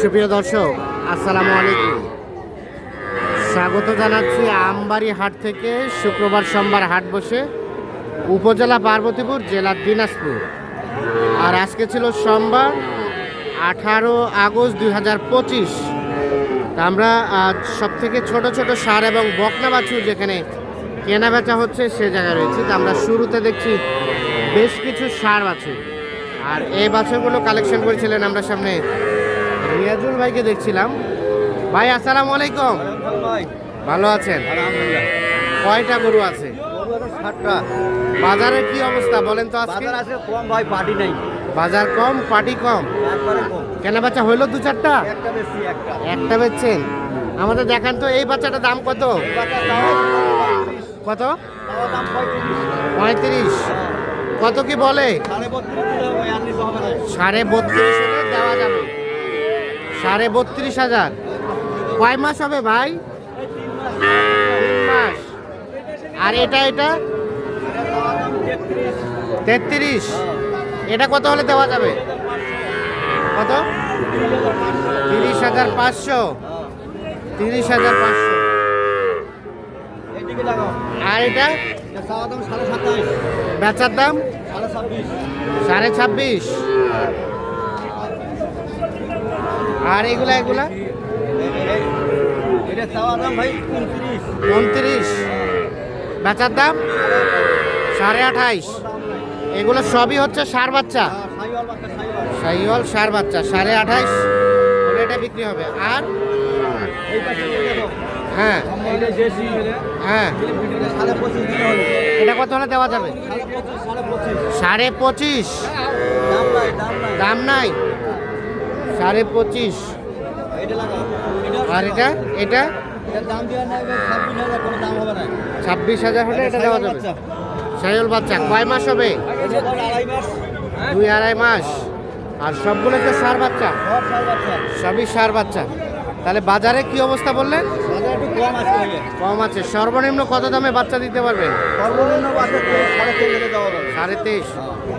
সুপ্রিয় দর্শক, আসসালামু আলাইকুম। স্বাগত জানাচ্ছি আমবাড়ি হাট থেকে শুক্রবার সোমবার হাট বসে উপজেলা পার্বতীপুর, জেলা দিনাজপুর। আর আজকে ছিল সোমবার, আঠারো আগস্ট দুই হাজার পঁচিশ। আমরা আজ সব থেকে ছোট ছোট সার এবং বকনা বাছুর যেখানে কেনা বেচা হচ্ছে সে জায়গায় রয়েছে। তা আমরা শুরুতে দেখছি বেশ কিছু সার বাছুর আর এই বাছুরগুলো কালেকশন করেছিলেন আমরা সামনে রিয়াজুল ভাইকে দেখছিলাম। ভাই আসসালামু আলাইকুম। ভাই ভালো আছেন? কয়টা গরু আছে? বাজারের কি অবস্থা বলেন তো আজকে? আছে কম ভাই পার্টি নেই। বাজার কম পার্টি কম? কেনা বেচা হইল দু চারটা? একটা বেচছেন? আমাদের দেখান তো এই বাচ্চাটার দাম কত? কত? পঁয়ত্রিশ। কত কি বলে? সাড়ে বত্রিশ দেওয়া যাবে। সাড়ে বত্রিশ হাজার। কয় মাস হবে ভাই? মাস। আর এটা এটা? তেত্রিশ। এটা কত হলে দেওয়া যাবে? কত? তিরিশ হাজার পাঁচশো। তিরিশ হাজার পাঁচশো। আর এটা? বেচার দাম? সাড়ে ছাব্বিশ। সাড়ে ছাব্বিশ। আর এগুলা এগুলা? উনত্রিশ। বেচার দাম? সাড়ে আঠাইশ। এগুলো সবই হচ্ছে সার বাচ্চা? সাইওয়াল সার বাচ্চা, সাড়ে আঠাইশ। এটা বিক্রি হবে। আর? হ্যাঁ। হ্যাঁ। এটা কত হলে দেওয়া যাবে? সাড়ে পঁচিশ। দাম নাই। সাড়ে পঁচিশ। আর এটা? এটা? ছাব্বিশ হাজার হলে এটা দেওয়া যাবে। সাইওয়াল বাচ্চা কয় মাস হবে? আড়াই মাস দুই আড়াই মাস। আর সবগুলো তো সার বাচ্চা? সবই সার বাচ্চা। তাহলে বাজারে কি অবস্থা বললেন? কম আছে। সর্বনিম্ন কত দামে বাচ্চা দিতে পারবেন? সর্বনিম্ন সাড়ে তেইশ।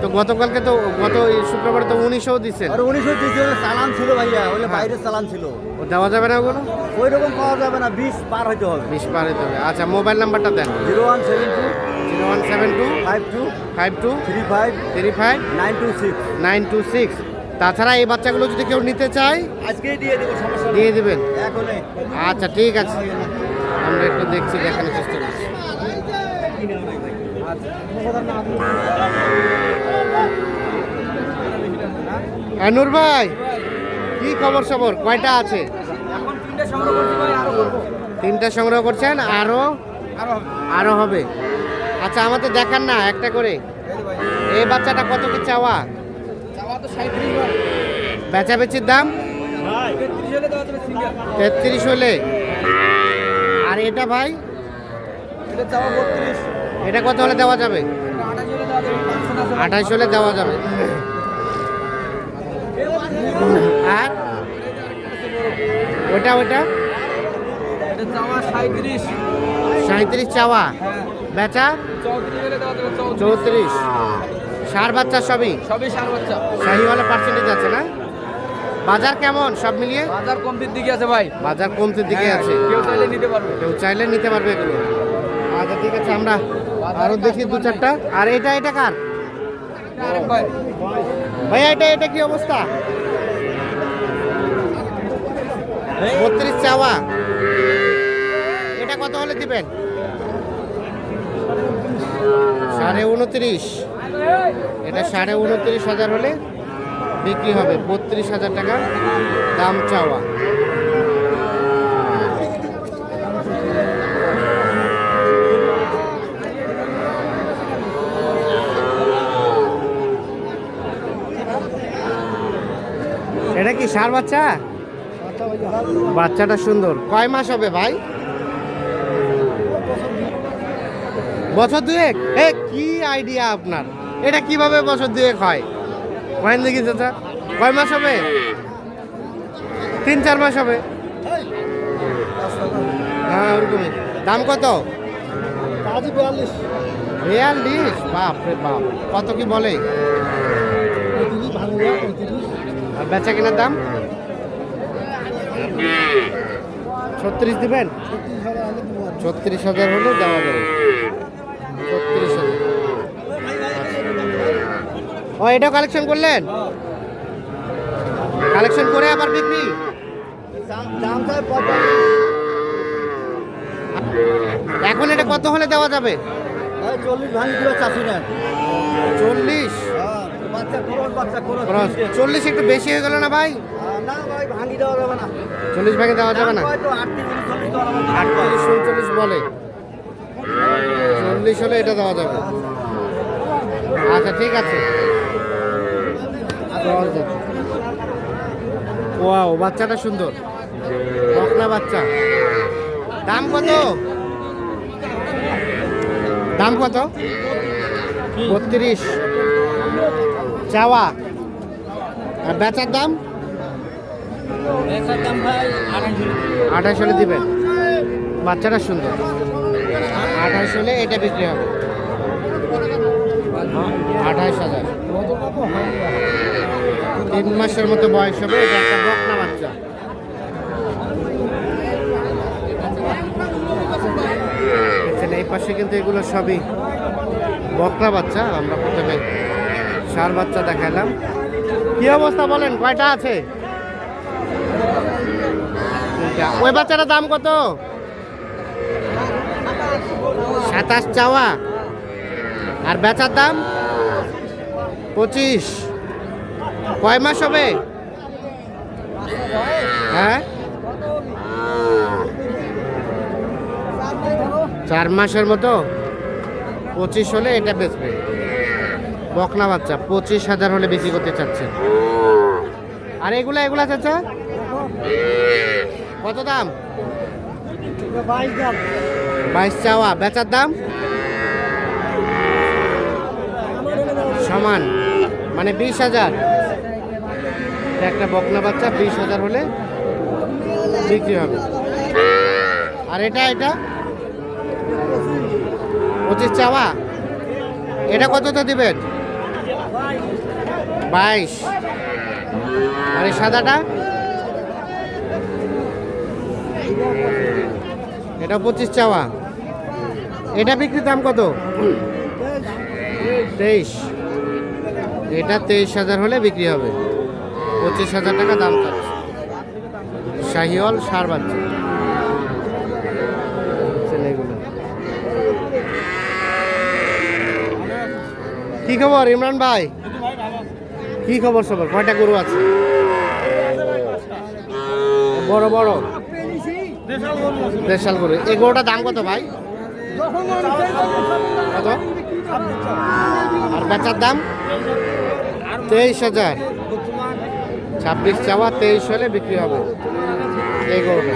তো গতকালকে তো গত শুক্রবার তো উনিশও দিচ্ছেন আর তিরিশ চালান ছিল ভাইয়া ওইটা হ্যাঁ। বাইরের চালান ছিল। ও দেওয়া যাবে না ওগুলো? ওই রকম পাওয়া যাবে না বিশ পার হইতে হবে। বিশ পার হতে হবে। আচ্ছা মোবাইল নাম্বারটা দেন। Zero one seven two zero one seven two five two five two three five three five nine two six. Nine two six. তাছাড়া এই বাচ্চাগুলো যদি কেউ নিতে চায় আজকেই দিয়ে দেবো সমস্যা দিয়ে দিবেন? আচ্ছা ঠিক আছে। আমরা একটু দেখছি দেখানোর চেষ্টা করছি। হ্যাঁ, নূর ভাই কি খবর সবর? কয়টা আছে? তিনটে সংগ্রহ করছেন আরও? আরও হবে। আচ্ছা আমাদের দেখান না একটা করে। এই বাচ্চাটা কত কি চাওয়া? বেচাবেচির দাম? তেত্রিশ হলে আর এটা ভাই? এটা কত হলে দেওয়া যাবে? আঠাশ হলে দেওয়া যাবে। আর? ওটা ওটা সাঁত্রিশ চাওয়া হ্যাঁ। বেচা? চৌত্রিশ সার বাচ্চা সবই? সবই সার বাচ্চা। শাহিওয়ালা পার্সেন্টেজ আছে না? বাজার কেমন সব মিলিয়ে? বাজার কমতির দিকে আছে ভাই। বাজার কমতির দিকে হ্যাঁ, আছে। কেউ চাইলে নিতে পারবে। কেউ চাইলে নিতে পারবে এগুলো। আচ্ছা ঠিক আছে আমরা আরও দেখি দু চারটা। আর এটা এটা কার? ভাইয়া, এটা এটা কি অবস্থা? বত্রিশ চাওয়া। এটা কত হলে দিবেন? সাড়ে উনত্রিশ। এটা সাড়ে উনত্রিশ হাজার হলে বিক্রি হবে। বত্রিশ হাজার টাকা দাম চাওয়া। কি, সার বাচ্চা? বাচ্চাটা সুন্দর। কয় মাস হবে ভাই? বছর দুয়েক? এ, কি আইডিয়া আপনার? এটা কীভাবে বছর দুয়েক হয়? কয়েন দেখি চাচা। কয় মাস হবে? তিন, চার মাস হবে? হ্যাঁ ওরকমই। দাম কত? বিয়াল্লিশ। বিয়াল্লিশ বাপ রে বাপ। কত কি বলে? আর বেচা কেনার দাম? ছত্রিশ দিবেন? ছত্রিশ হাজার হলে দেওয়া যাবে। ছত্রিশ হাজার। ও এটাও কালেকশন করলেন? কালেকশন করে আবার বিক্রি? এখন এটা কত হলে দেওয়া যাবে? চল্লিশ ভাঙি কিলো চাষি নেন চল্লিশ? চল্লিশ একটু বেশি হয়ে গেল না ভাই? চল্লিশ ভাগে দেওয়া যাবে না। আটচল্লিশ উনচল্লিশ বলে। চল্লিশ হলে এটা দেওয়া যাবে। আচ্ছা ঠিক আছে। ওয়াও, বাচ্চাটা সুন্দর। বকনা বাচ্চা। দাম কত? দাম কত? বত্রিশ। চাওয়া। আর বেচার দাম? আঠাশ হলে দিবেন। বাচ্চাটা সুন্দর। আঠাশ হলে এটা বিক্রি হবে। আঠাশ হাজার। তিন মাসের মতো বয়স হবে এটা একটা বকনা বাচ্চা। এই পাশে কিন্তু এগুলো সবই বকনা বাচ্চা আমরা প্রথমে সার বাচ্চা দেখালাম কি অবস্থা বলেন, কয়টা আছে? ওই বাচ্চাটার দাম কত? সাতাশ চাওয়া। আর বেচার দাম? পঁচিশ। কয় মাস হবে? হ্যাঁ? চার মাসের মতো? পঁচিশ হলে এটা বেচবে। বকনা বাচ্চা, পঁচিশ হাজার হলে বিক্রি করতে চাচ্ছে আর এগুলা এগুলা চাচা? কত দাম? বাইশ চাওয়া, বেচার দাম? সমান মানে বিশ হাজার। একটা বকনা বাচ্চা, বিশ হাজার হলে বিক্রি হবে। আর এটা এটা? পঁচিশ চাওয়া? এটা কততে দিবেন? বাইশ। আর এই সাদাটা? এটা পঁচিশ চাওয়া। এটা বিক্রির দাম কত? তেইশ। এটা তেইশ হাজার হলে বিক্রি হবে। পঁচিশ হাজার টাকা দাম চাচ্ছে। শাহিওয়াল সার বাচ্চা। কি খবর, ইমরান ভাই? কি খবর সবার? কয়টা গরু আছে? বড় বড়। দেশাল গরু। এই গরুটার দাম কত ভাই? কত? আর বেচার দাম? তেইশ হাজার। ছাব্বিশ চাওয়া, তেইশ হলে বিক্রি হবে। এই গরুটা।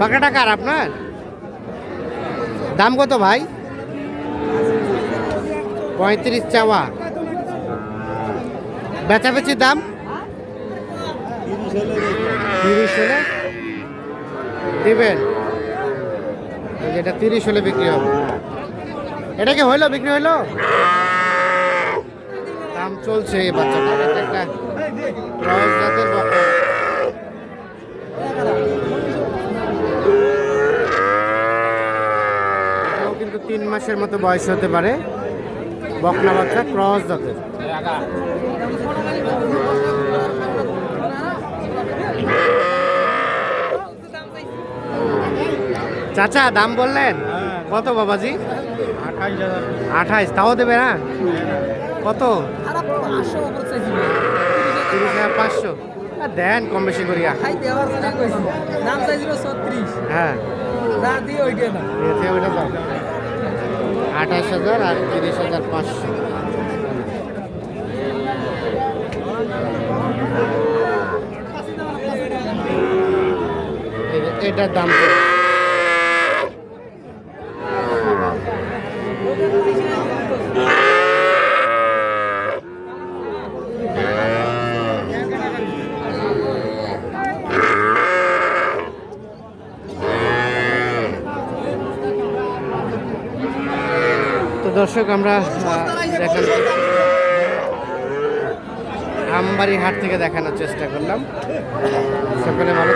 পাকা টাকার আপনার? দাম কত ভাই? পঁয়ত্রিশ চাওয়া। বেচাবেচির দাম? তিরিশ হলে? দিবেন। এই যে এটা তিরিশ হলে বিক্রি হবে। এটা কি হইল? বিক্রি হইল? দাম চলছে এই বাচ্চাটার। এটা একটা বকনা। এটাও কিন্তু তিন মাসের মতো বয়স হতে পারে। বকনা বাচ্চা ক্রস জাতের। চাচা দাম বললেন? কত বাবাজি? আঠাইশ। তাও দেবে না? কত? পাঁচশো তিরিশ হাজার পাঁচশো। দেন কম বেশি করিয়া। হ্যাঁ। ওইটা আঠাশ হাজার আর তিরিশ হাজার পাঁচশো। এটার দাম দর্শক আমরা দেখেন আমবাড়ি হাট থেকে দেখানোর চেষ্টা করলাম। সকলে ভালো